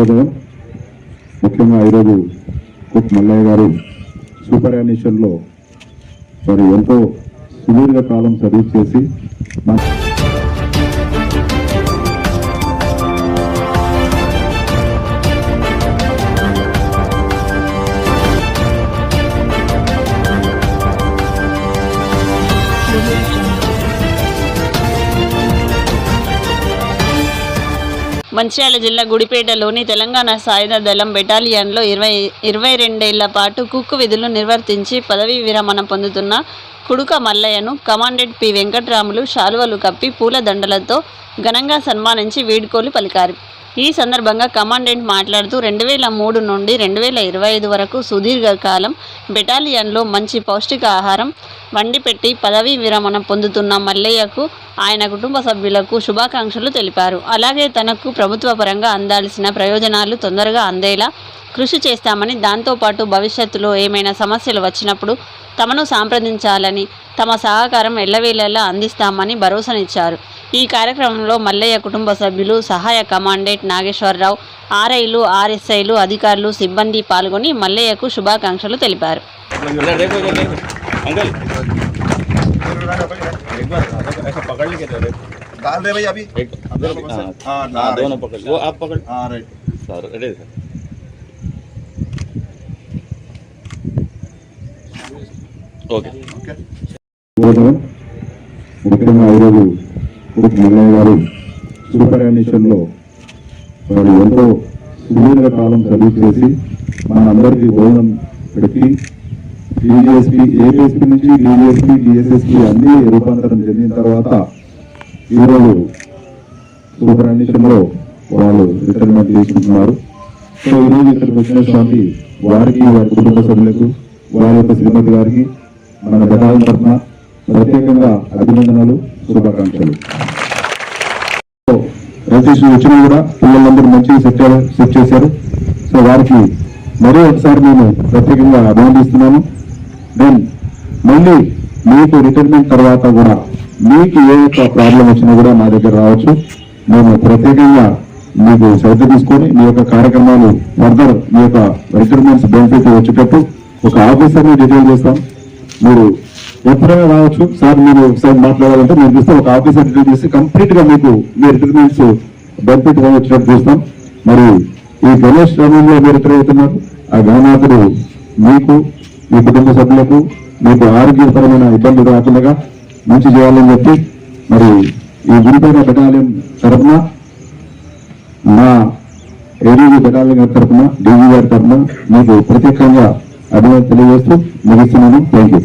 శుభోదయం ముఖ్యంగా ఈరోజు కుక్ మల్లయ్య గారు సూపర్ యానిషన్లో మరి ఎంతో సుదీర్ఘ కాలం సర్వీస్ చేసి మా మంచిర్యాల జిల్లా గుడిపేటలోని తెలంగాణ సాయుధ దళం బెటాలియన్లో ఇరవై ఇరవై రెండేళ్ళ పాటు కుక్కు విధులు నిర్వర్తించి పదవీ విరమణ పొందుతున్న కుడుక మల్లయ్యను కమాండెంట్ పి వెంకట్రాములు శాలువలు కప్పి పూలదండలతో ఘనంగా సన్మానించి వీడ్కోలు పలికారు. ఈ సందర్భంగా కమాండెంట్ మాట్లాడుతూ రెండు వేల మూడు నుండి రెండు వేల ఇరవై ఐదు వరకు సుదీర్ఘకాలం బెటాలియన్లో మంచి పౌష్టిక ఆహారం వండి పెట్టి పదవీ విరమణ పొందుతున్న మల్లయ్యకు ఆయన కుటుంబ సభ్యులకు శుభాకాంక్షలు తెలిపారు. అలాగే తనకు ప్రభుత్వ పరంగా అందాల్సిన ప్రయోజనాలు తొందరగా అందేలా కృషి చేస్తామని దాంతోపాటు భవిష్యత్తులో ఏమైనా సమస్యలు వచ్చినప్పుడు తమను సంప్రదించాలని తమ సహకారం ఎల్లవేళలా అందిస్తామని భరోసానిచ్చారు ఈ కార్యక్రమంలో మల్లయ్య కుటుంబ సభ్యులు సహాయ కమాండెంట్ నాగేశ్వరరావు ఆర్ఐలు ఆర్ఎస్ఐలు అధికారులు సిబ్బంది పాల్గొని మల్లయ్యకు శుభాకాంక్షలు తెలిపారు इधर देखो इधर देखो अंकल एक बार ऐसा पकड़ लेके दे देखो डाल दे भाई अभी एक इधर पकड़ हाँ, सकते? हाँ, हाँ हाँ, दोनों right. पकड़ वो आप पकड़ हाँ right sir ready sir okay. Okay శుభోదయం ముఖ్యంగా ఈరోజు కుక్ మల్లయ్య గారు సూపర్ ఎంతో సుదీర్ఘ కాలం సర్వీస్ చేసి మనందరికీ భోజనం పెట్టి డిజిఎస్పి ఏపీఎస్పీ నుంచి డిజిఎస్పి డిఎస్ఎస్పి అన్ని రూపాంతరం చెందిన తర్వాత ఈరోజు సూపర్ యానిషన్లో వాళ్ళు రిటైర్మెంట్ తీసుకుంటున్నారు. సో ఈరోజు ఇక్కడికి వచ్చినటువంటి వారికి వారి కుటుంబ సభ్యులకు వారి యొక్క శ్రీమతి గారికి మన బెటాలియన్ తరఫున ప్రత్యేకంగా అభినందనలు శుభాకాంక్షలు. సో, రిజిస్ట్రేషన్ వచ్చినా కూడా పిల్లలందరూ మంచిగా సెట్ సెట్ చేశారు. సో వారికి మరో ఒకసారి నేను ప్రత్యేకంగా అభినందిస్తున్నాను. దెన్ మళ్ళీ మీకు రిటైర్మెంట్ తర్వాత కూడా మీకు ఏ యొక్క ప్రాబ్లం వచ్చినా కూడా మా దగ్గర రావచ్చు. మేము ప్రత్యేకంగా మీకు శ్రద్ధ తీసుకొని మీ యొక్క కార్యక్రమాలు ఫర్దర్ మీ యొక్క రిటైర్మెంట్స్ బెనిఫిట్ వచ్చేటట్టు ఒక ఆఫీసర్ని డీటెయిల్ చేస్తాం. మీరు ఎప్పుడైనా రావచ్చు. సార్ మీరు ఒకసారి మాట్లాడాలంటే మీరు చూస్తే ఒక ఆఫీసర్ డీటెయిల్ చేసి కంప్లీట్గా మీకు మీ రిటైర్మెంట్స్ బెనిఫిట్గా వచ్చినట్టు చూస్తాం. మరి ఈ గణేష్ గ్రామంలో మీరు రిటైర్ అవుతున్నారు ఆ గణనాథుడు మీకు మీ కుటుంబ సభ్యులకు మీకు ఆరోగ్యపరమైన ఇబ్బందులు రాకుండా మంచి చేయాలని చెప్పి మరి ఈ గురిపేట బెటాలియన్ తరఫున మా ఏడీజీ బెటాలియన్ గారి తరఫున డీజీ గారి తరఫున మీకు ప్రత్యేకంగా అభినందన తెలియజేస్తూ ముగిస్తున్నాను. Thank you